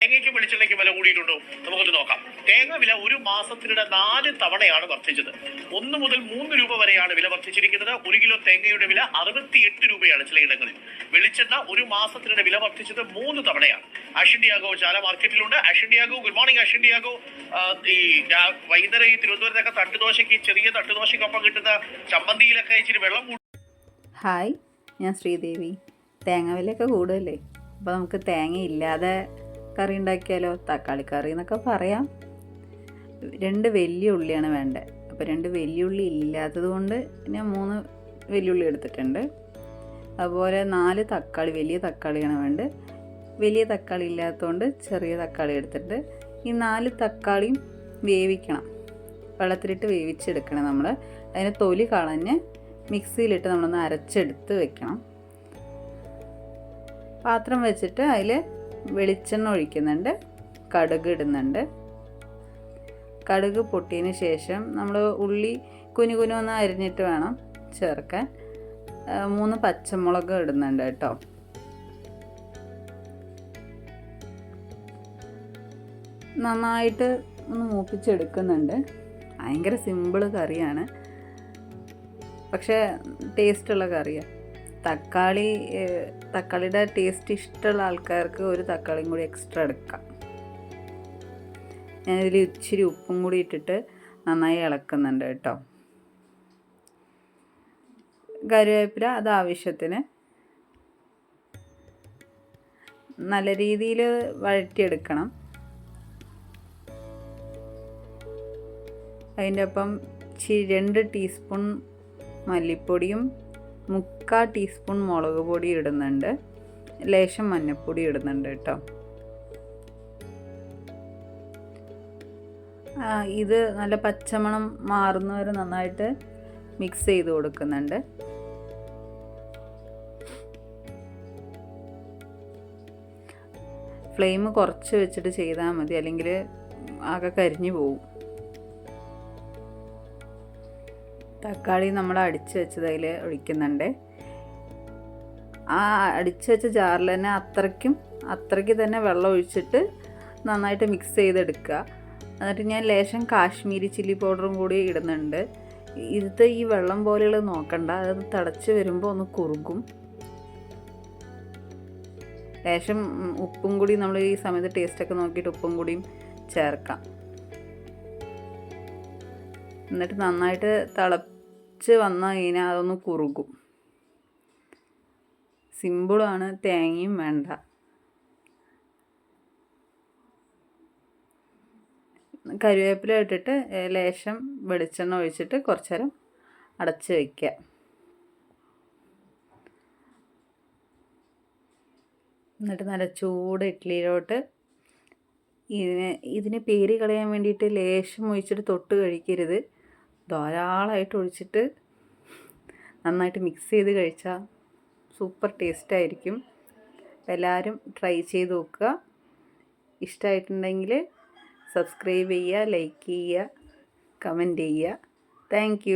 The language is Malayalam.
തേങ്ങയ്ക്ക് വെളിച്ചെണ്ണയ്ക്ക് വില കൂടിയിട്ടുണ്ടോ? നമുക്കൊന്ന് നോക്കാം. തേങ്ങ വില ഒരു മാസത്തിനിടെ നാല് തവണയാണ് വർദ്ധിച്ചത്. ഒന്ന് മുതൽ മൂന്ന് രൂപ വരെയാണ് വില വർദ്ധിച്ചിരിക്കുന്നത്. ഒരു കിലോ തേങ്ങയുടെ വില അറുപത്തിയെട്ട് രൂപയാണ് ചിലയിടങ്ങളിൽ വെളിച്ചെണ്ണ ഒരു മാസത്തിനിടെ വില വർദ്ധിച്ചത് മൂന്ന് തവണയാണ്. അഷിൻഡിയാഗോ ചാല മാർക്കറ്റിലുണ്ട്. അഷിൻഡിയാഗോ ഗുഡ് മോർണിംഗ് അഷിൻഡിയാഗോ ഈ വൈകുന്നേരം ഈ തിരുവനന്തപുരത്തൊക്കെ തട്ടുദോശയ്ക്ക് ചെറിയ തട്ടുദോശയ്ക്കൊപ്പം കിട്ടുന്ന ചമ്മന്തിയിലൊക്കെ ഇച്ചിരി വെള്ളം കൂടി ഹായ് ഞാൻ ശ്രീദേവി. തേങ്ങ വിലയൊക്കെ കൂടുതലേ അപ്പോൾ നമുക്ക് തേങ്ങ ഇല്ലാതെ കറി ഉണ്ടാക്കിയാലോ? തക്കാളി കറി എന്നൊക്കെ പറയാം. രണ്ട് വലിയ ഉള്ളിയാണ് വേണ്ടത്. അപ്പോൾ രണ്ട് വലിയ ഉള്ളി ഇല്ലാത്തത് കൊണ്ട് ഞാൻ മൂന്ന് വലിയ ഉള്ളി എടുത്തിട്ടുണ്ട്. അതുപോലെ നാല് തക്കാളി വലിയ തക്കാളിയാണ് വേണ്ടത്. വലിയ തക്കാളി ഇല്ലാത്തതുകൊണ്ട് ചെറിയ തക്കാളി എടുത്തിട്ട് ഈ നാല് തക്കാളിയും വേവിക്കണം. വെള്ളത്തിലിട്ട് വേവിച്ചെടുക്കണം നമ്മൾ അതിന് തൊലി കളഞ്ഞ് മിക്സിയിലിട്ട് നമ്മളൊന്ന് അരച്ചെടുത്ത് വെക്കണം. പാത്രം വെച്ചിട്ട് അതിൽ വെളിച്ചെണ്ണ ഒഴിക്കുന്നുണ്ട് കടുക് ഇടുന്നുണ്ട്. കടുക് പൊട്ടിയതിന് ശേഷം നമ്മൾ ഉള്ളി കുനു ഒന്ന് അരിഞ്ഞിട്ട് വേണം ചേർക്കാൻ. മൂന്ന് പച്ചമുളക് ഇടുന്നുണ്ട് കേട്ടോ. നന്നായിട്ട് ഒന്ന് മൂപ്പിച്ചെടുക്കുന്നുണ്ട്. ഭയങ്കര സിമ്പിൾ കറിയാണ്. പക്ഷേ ടേസ്റ്റുള്ള കറിയാണ് തക്കാളി തക്കാളിയുടെ ടേസ്റ്റ് ഇഷ്ടമുള്ള ആൾക്കാർക്ക് ഒരു തക്കാളിയും കൂടി എക്സ്ട്രാ എടുക്കാം. ഞാനിതിൽ ഇച്ചിരി ഉപ്പും കൂടി ഇട്ടിട്ട് നന്നായി ഇളക്കുന്നുണ്ട് കേട്ടോ. കരുവേപ്പില അത് ആവശ്യത്തിന് നല്ല രീതിയിൽ വഴറ്റിയെടുക്കണം. അതിന്റെ ഒപ്പം രണ്ട് ടീസ്പൂൺ മല്ലിപ്പൊടിയും മുക്കാൽ ടീസ്പൂൺ മുളക് പൊടി ഇടുന്നുണ്ട്. ലേശം മഞ്ഞൾപ്പൊടി ഇടുന്നുണ്ട് കേട്ടോ. ഇത് നല്ല പച്ചമണം മാറുന്നവരെ നന്നായിട്ട് മിക്സ് ചെയ്ത് കൊടുക്കുന്നുണ്ട്. ഫ്ലെയിം കുറച്ച് വെച്ചിട്ട് ചെയ്താൽ മതി. അല്ലെങ്കിൽ ആകെ കരിഞ്ഞു പോകും തക്കാളി നമ്മൾ അടിച്ച് വെച്ചത് അതിൽ ഒഴിക്കുന്നുണ്ട്. ആ അടിച്ച് വെച്ച ജാറിൽ തന്നെ അത്രയ്ക്കും അത്രയ്ക്ക് തന്നെ വെള്ളം ഒഴിച്ചിട്ട് നന്നായിട്ട് മിക്സ് ചെയ്തെടുക്കുക. എന്നിട്ട് ഞാൻ ലേശം കാശ്മീരി ചില്ലി പൗഡറും കൂടി ഇടുന്നുണ്ട്. ഇത് ഈ വെള്ളം പോലെയുള്ളത് നോക്കണ്ട അത് തിളച്ച് വരുമ്പോൾ ഒന്ന് കുറുകും. ലേശം ഉപ്പും കൂടി നമ്മൾ ഈ സമയത്ത് ടേസ്റ്റൊക്കെ നോക്കിയിട്ട് ഉപ്പും കൂടിയും ചേർക്കാം. എന്നിട്ട് നന്നായിട്ട് തിളച്ച് വന്നു കഴിഞ്ഞാൽ അതൊന്ന് കുറുകും. സിമ്പിളാണ് തേങ്ങയും വേണ്ട. കരുവേപ്പില ഇട്ടിട്ട് ലേശം വെളിച്ചെണ്ണ ഒഴിച്ചിട്ട് കുറച്ച് നേരം അടച്ച് വയ്ക്കുക എന്നിട്ട് നല്ല ചൂട് ഇഡ്ഡലിയിലോട്ട് ഇതിന് ഇതിന് പേര് കളയാൻ വേണ്ടിയിട്ട് ലേശം ഒഴിച്ചിട്ട് തൊട്ട് കഴിക്കരുത്. ധാരാളമായിട്ട് ഒഴിച്ചിട്ട് നന്നായിട്ട് മിക്സ് ചെയ്ത് കഴിച്ചാൽ സൂപ്പർ ടേസ്റ്റായിരിക്കും എല്ലാവരും ട്രൈ ചെയ്ത് നോക്കുക. ഇഷ്ടമായിട്ടുണ്ടെങ്കിൽ സബ്സ്ക്രൈബ് ചെയ്യുക ലൈക്ക് ചെയ്യുക കമന്റ് ചെയ്യുക. താങ്ക്